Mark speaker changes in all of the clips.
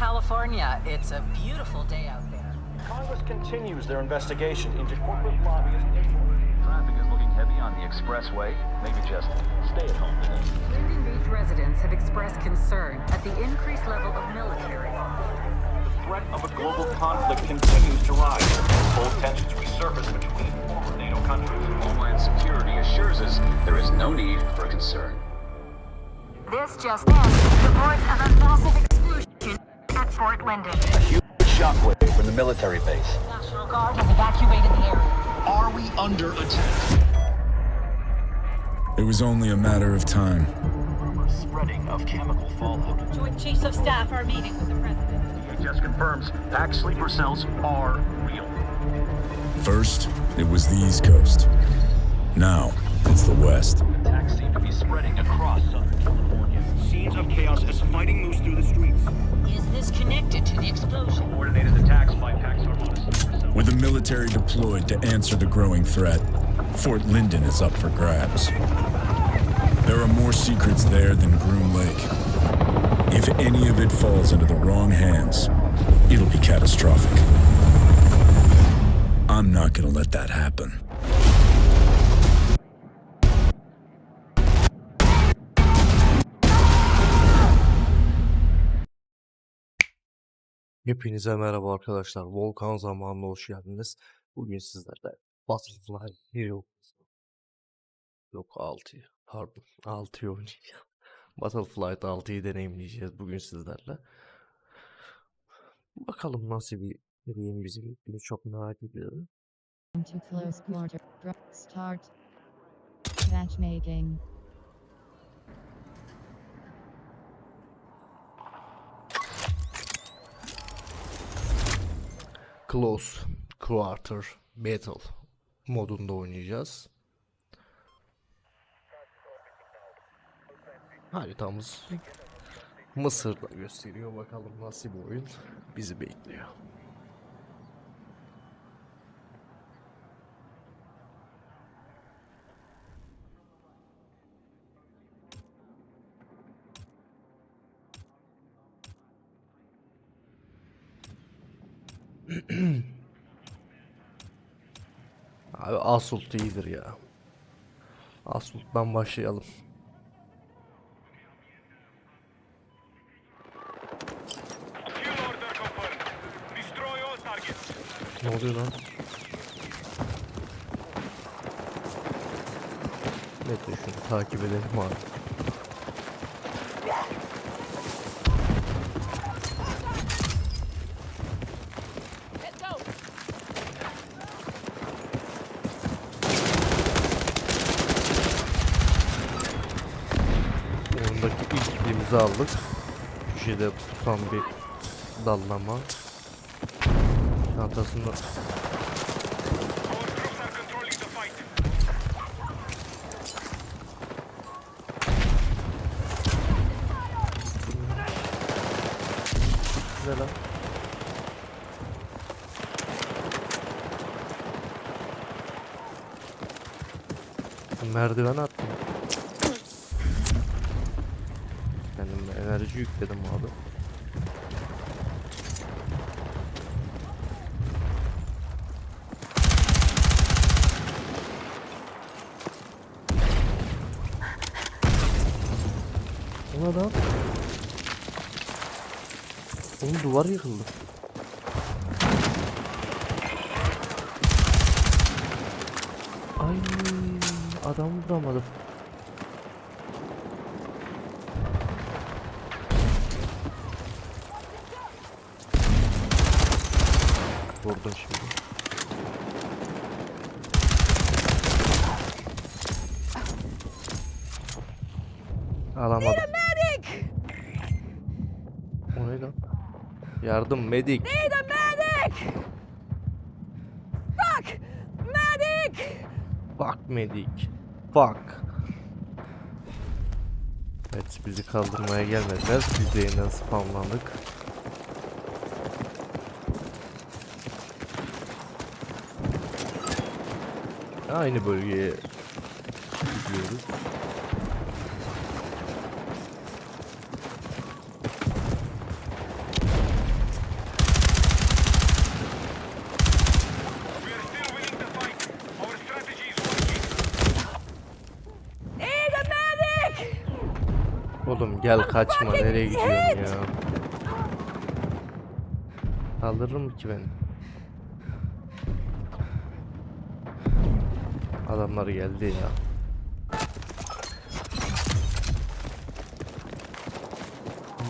Speaker 1: California. It's a beautiful day out there.
Speaker 2: Congress continues their investigation into corporate lobbyists. influence.
Speaker 3: Traffic is looking heavy on the expressway. Maybe just stay at home today.
Speaker 1: Linden Beach residents have expressed concern at the increased level of military
Speaker 4: The threat of a global conflict continues to rise. Both tensions resurface between former NATO countries.
Speaker 3: Homeland Security assures us there is no need for concern.
Speaker 5: This just in. Reports of a massive explosion at Fort Linden.
Speaker 3: A huge shockwave from the military base.
Speaker 1: National Guard has evacuated the area.
Speaker 4: Are we under attack?
Speaker 6: It was only a matter of time.
Speaker 4: Rumors spreading of chemical fallout.
Speaker 7: Joint Chiefs of Staff are meeting with the President.
Speaker 4: DHS confirms packed sleeper cells are real.
Speaker 6: First, it was the East Coast. Now, it's the West.
Speaker 4: Attacks seem to be spreading across Southern California.
Speaker 8: Scenes of chaos as fighting moves through the streets.
Speaker 1: Is this connected to the explosion?
Speaker 4: Coordinated attacks by Pax Armada sleeper.
Speaker 6: With the military deployed to answer the growing threat, Fort Linden is up for grabs. There are more secrets there than Groom Lake. If any of it falls into the wrong hands, it'll be catastrophic. I'm not gonna let that happen.
Speaker 9: Hepinize merhaba arkadaşlar. Volkan zamanına hoş geldiniz. Bugün sizlerle Butterfly Hero Yok 6'yı. Pardon. 6'yı oynayacağım. Battleflight 6'yı deneyimleyeceğiz bugün sizlerle. Bakalım nasıl bir game bizi bekliyor. Çok merak ediyorum.
Speaker 10: to close quarter. Start. Matchmaking.
Speaker 9: Close Quarter Battle modunda oynayacağız. Haritamız Mısır'da gösteriyor. Bakalım nasıl bir oyun bizi bekliyor. Abi Asult iyidir ya. Asult'tan başlayalım. Ne oluyor lan? Bekle şunu takip edelim abi. Kilimizi aldık. Köşede tutan bir dallama. Çantasında ne lan? Merdiven attım. Kendime enerji yükledim abi. O ne lan? Oğlum duvar yıkıldı. Ay adam vuramadım. Vurdum şimdi. Alamadım. O ne lan? Yardım medik.
Speaker 7: Need a medic! Fuck! Medic!
Speaker 9: Fuck medik. Fuck. Evet bizi kaldırmaya gelmediler. Biz de yeniden spamlandık. Aynı bölgeye gidiyoruz. Oğlum gel kaçma nereye gidiyorsun ya? Alırım ki beni. Adamlar geldi ya.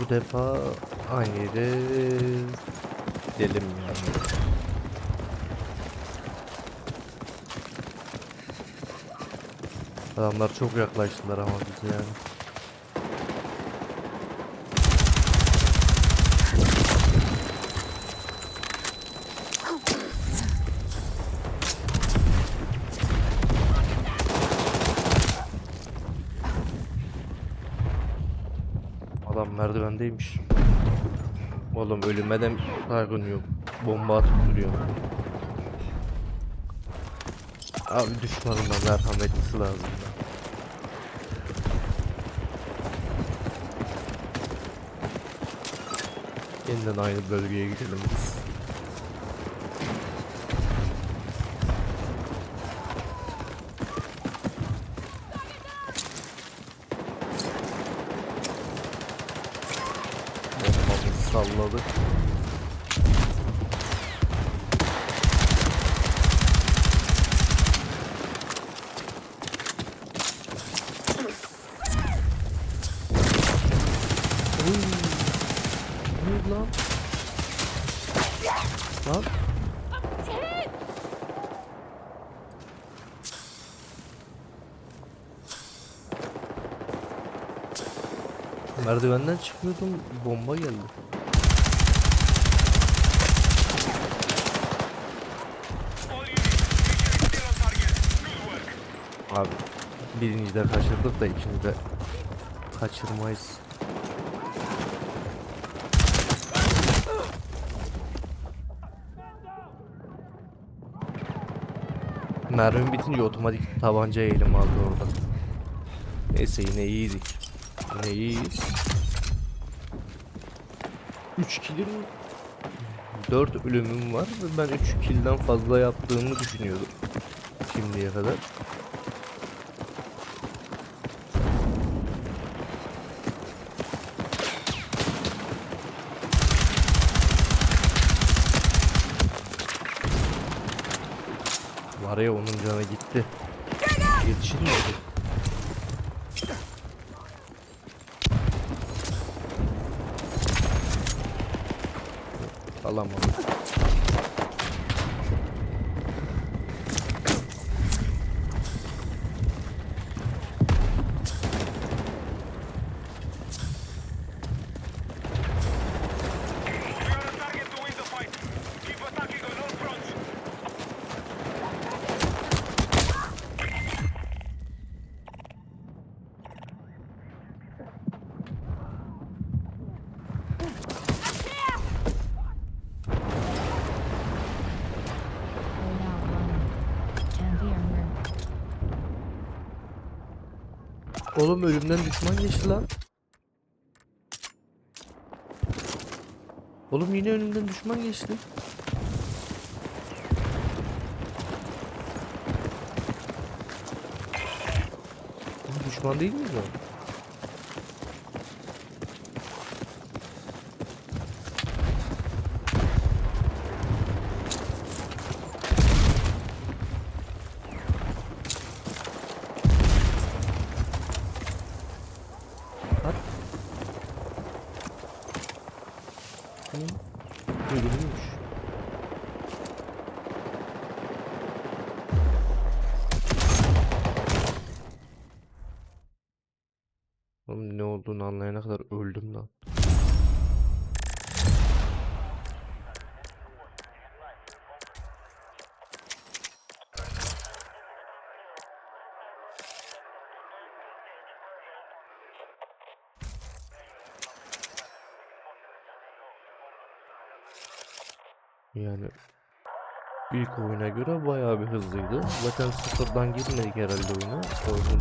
Speaker 9: Bu defa aynı yere gidelim yani. Adamlar çok yaklaştılar ama bize yani. Adam merdivendeymiş. Oğlum ölüme de saygın yok. Bomba atıp duruyor. Abi düşmanına merhametlisi lazım. Yeniden aynı bölgeye gidelim biz. Salladık. Oy. Lan? Lan? Merdivenden çıkıyordum bomba geldi. Abi birinci de kaçırdık da ikinci de kaçırmayız. Mermi bitince otomatik tabanca eğilim aldı orada. Neyse yine iyiydik. Yine iyiyiz. 3 kilim 4 ölümüm var ve ben 3 kilden fazla yaptığımı düşünüyordum şimdiye kadar. Var ya onun canı gitti. Yetişir mi? Alamadım. Oğlum ölümden düşman geçti lan. Oğlum yine önümden düşman geçti. Düşman değil miydi o? Hı. Ölümüymüş. Oğlum ne olduğunu anlayana kadar öldüm lan. Yani ilk oyuna göre bayağı bir hızlıydı. Zaten sıfırdan girmedik herhalde oyuna. Oyunun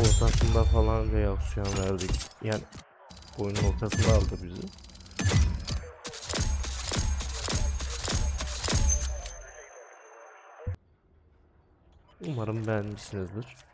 Speaker 9: ortasında falan reaksiyon verdik. Yani oyunun ortasında aldı bizi. Umarım beğenmişsinizdir.